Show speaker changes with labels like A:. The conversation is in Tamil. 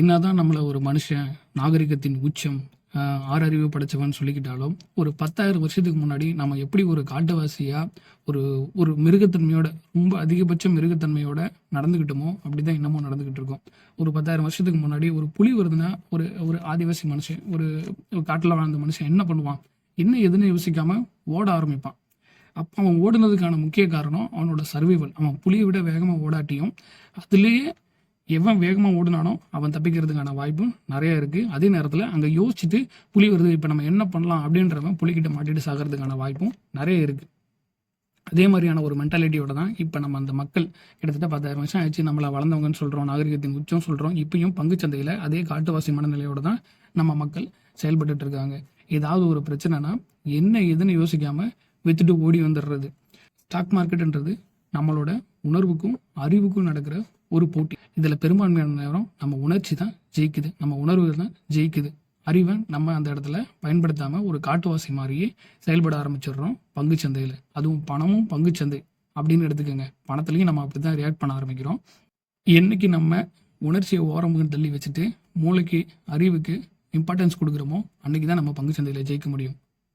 A: என்னதான் நம்மளை ஒரு மனுஷன் நாகரிகத்தின் உச்சம் ஆறறிவு படைச்சவன் சொல்லிக்கிட்டாலும் ஒரு பத்தாயிரம் வருஷத்துக்கு முன்னாடி நம்ம எப்படி ஒரு காட்டுவாசியாக ஒரு ஒரு மிருகத்தன்மையோட ரொம்ப அதிகபட்ச மிருகத்தன்மையோட நடந்துக்கிட்டோமோ அப்படி தான் இன்னமும் நடந்துக்கிட்டு இருக்கோம். ஒரு பத்தாயிரம் வருஷத்துக்கு முன்னாடி ஒரு புலி வருதுன்னா ஒரு ஒரு ஆதிவாசி மனுஷன் ஒரு காட்டில் வாழ்ந்த மனுஷன் என்ன பண்ணுவான்? என்ன எதுன்னு யோசிக்காமல் ஓட ஆரம்பிப்பான். அப்போ அவன் ஓடுனதுக்கான முக்கிய காரணம் அவனோட சர்வைவல் அவன் புலியை விட வேகமாக ஓடாட்டியும் அதுலேயே எவன் வேகமாக ஓடினானோ அவன் தப்பிக்கிறதுக்கான வாய்ப்பும் நிறைய இருக்குது அதே நேரத்தில் அங்கே யோசிச்சுட்டு புலி வருது இப்போ நம்ம என்ன பண்ணலாம் அப்படின்றவன் புலிக்கிட்ட மாட்டிட்டு சாகிறதுக்கான வாய்ப்பும் நிறைய இருக்குது அதே மாதிரியான ஒரு மென்டாலிட்டியோட தான் இப்போ நம்ம அந்த மக்கள் கிட்டத்தட்ட பத்தாயிரம் வருஷம் ஆயிடுச்சு. நம்மளை வளர்ந்தவங்கன்னு சொல்கிறோம் நாகரிகத்தின் உச்சம் சொல்கிறோம் இப்பயும் பங்குச்சந்தையில் அதே காட்டுவாசி மனநிலையோடு தான் நம்ம மக்கள் செயல்பட்டு இருக்காங்க. ஏதாவது ஒரு பிரச்சனைனா என்ன எதுன்னு யோசிக்காமல் வித்துட்டு ஓடி வந்துடுறது. ஸ்டாக் மார்க்கெட்டுன்றது நம்மளோட உணர்வுக்கும் அறிவுக்கும் நடக்கிற ஒரு போட்டி. இதில் பெரும்பான்மையான நேரம்? நம்ம உணர்ச்சி தான் ஜெயிக்குது. நம்ம உணர்வு தான் ஜெயிக்குது. அறிவை நம்ம அந்த இடத்துல பயன்படுத்தாமல் ஒரு காட்டுவாசி மாதிரியே செயல்பட ஆரம்பிச்சிடுறோம் பங்குச்சந்தையில் அதுவும் பணமும் பங்குச்சந்தை அப்படின்னு எடுத்துக்கோங்க. பணத்துலேயும் நம்ம அப்படி தான் ரியாக்ட் பண்ண ஆரம்பிக்கிறோம். என்றைக்கு நம்ம உணர்ச்சியை ஓரமுகம் தள்ளி வச்சுட்டு மூளைக்கு அறிவுக்கு இம்பார்ட்டன்ஸ் கொடுக்குறோமோ அன்றைக்கி தான் நம்ம பங்கு சந்தையில் ஜெயிக்க முடியும்.